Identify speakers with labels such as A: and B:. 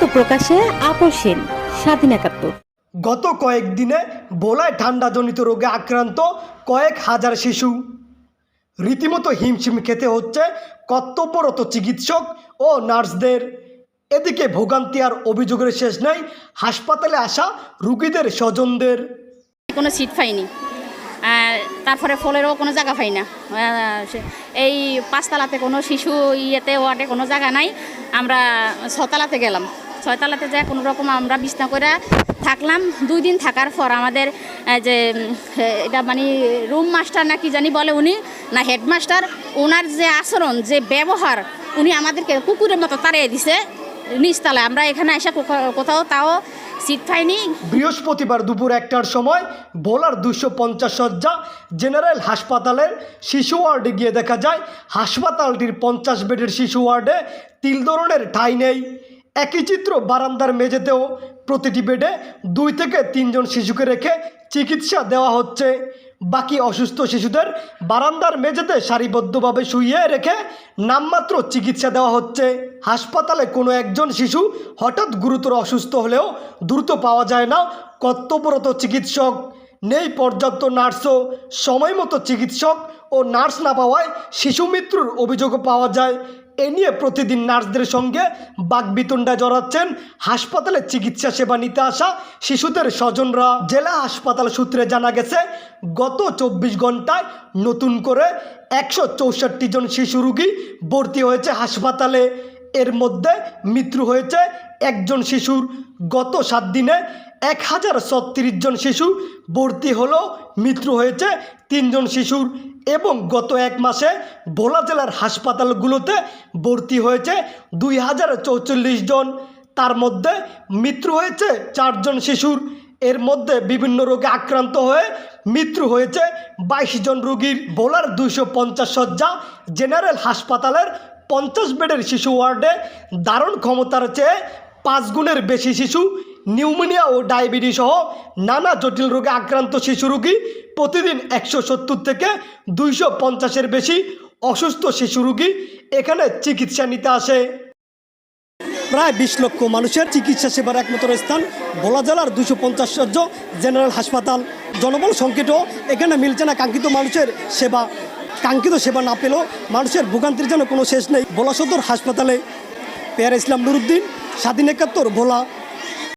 A: সত্য প্রকাশে আপসেন স্বাধীন একাত্তর।
B: গত কয়েকদিনে বোলায় ঠান্ডাজনিত রোগে আক্রান্ত কয়েক হাজার শিশু। রীতিমতো হিমশিম খেতে হচ্ছে কর্তব্যরত চিকিৎসক ও নার্সদের। এদিকে ভোগান্তি আর অভিযোগের শেষ নেই হাসপাতালে আসা রুগীদের স্বজনদের।
C: কোনো সিট পাইনি। তারপরে ফলেরও কোনো জায়গা পাই না। এই পাঁচতলাতে কোনো শিশু ইয়েতে ওয়ার্ডে কোনো জায়গা নাই। আমরা ছতলাতে গেলাম। ছয়তলাতে যায়, কোনো রকম আমরা বিছনা করে থাকলাম। দুই দিন থাকার পর আমাদের যে এটা মানে রুম মাস্টার না কি জানি বলে উনি, না হেডমাস্টার ওনার যে আচরণ, যে ব্যবহার, উনি আমাদেরকে কুকুরের মতো তাড়িয়ে দিছে। নিচতলায় আমরা এখানে এসে কোথাও- তাও সিট পাইনি।
B: বৃহস্পতিবার দুপুর একটার সময় ভোলার দুশো পঞ্চাশ শয্যা জেনারেল হাসপাতালের শিশু ওয়ার্ডে গিয়ে দেখা যায়, হাসপাতালটির পঞ্চাশ বেডের শিশু ওয়ার্ডে তিল ধরনের ঠাঁই নেই। একই চিত্র বারান্দার মেঝেতেও প্রতিটি বেডে দুই থেকে তিনজন শিশুকে রেখে চিকিৎসা দেওয়া হচ্ছে। বাকি অসুস্থ শিশুদের বারান্দার মেঝেতে সারিবদ্ধভাবে শুইয়ে রেখে নামমাত্র চিকিৎসা দেওয়া হচ্ছে। হাসপাতালে কোনো একজন শিশু হঠাৎ গুরুতর অসুস্থ হলেও দ্রুত পাওয়া যায় না। কর্তব্যরত চিকিৎসক, নেই পর্যাপ্ত নার্সও সময় মতো চিকিৎসক ও নার্স না পাওয়ায় শিশু মৃত্যুর অভিযোগও পাওয়া যায়। এ নিয়ে প্রতিদিন নার্সদের সঙ্গে বাগবিতণ্ডা জড়াচ্ছেন হাসপাতালে চিকিৎসা সেবা নিতে আসা শিশুদের স্বজনরা। জেলা হাসপাতাল সূত্রে জানা গেছে, গত চব্বিশ ঘন্টায় নতুন করে একশো চৌষট্টি জন শিশু রুগী ভর্তি হয়েছে হাসপাতালে। এর মধ্যে মৃত্যু হয়েছে একজন শিশুর। গত সাত দিনে এক হাজার ছত্রিশ জন শিশু ভর্তি হলো, মৃত্যু হয়েছে তিনজন শিশুর এবং গত এক মাসে ভোলা জেলার হাসপাতালগুলোতে ভর্তি হয়েছে দুই হাজার চৌচল্লিশ জন। তার মধ্যে মৃত্যু হয়েছে চারজন শিশুর। এর মধ্যে বিভিন্ন রোগে আক্রান্ত হয়ে মৃত্যু হয়েছে বাইশ জন রোগীর। ভোলার দুইশো পঞ্চাশ শয্যা জেনারেল হাসপাতালের পঞ্চাশ বেডের শিশু ওয়ার্ডে দারুণ ক্ষমতার চেয়ে পাঁচ গুণের বেশি শিশু নিউমোনিয়া ও ডায়াবেটিস সহ নানা জটিল রোগে আক্রান্ত শিশু রোগী প্রতিদিন একশো সত্তর থেকে দুইশো পঞ্চাশের বেশি অসুস্থ শিশু রোগী এখানে চিকিৎসা নিতে আসে। প্রায় বিশ লক্ষ মানুষের চিকিৎসা সেবার একমাত্র স্থান ভোলা জেলার দুশো পঞ্চাশ সজ্জ জেনারেল হাসপাতাল। জনবল সংকটও এখানে মিলছে না কাঙ্ক্ষিত মানুষের সেবা। কাঙ্ক্ষিত সেবা না পেলেও মানুষের ভোগান্তির যেন কোনো শেষ নেই ভোলা সদর হাসপাতালে। পেয়ার ইসলাম নুরুদ্দিন, স্বাধীন একাত্তর, ভোলা।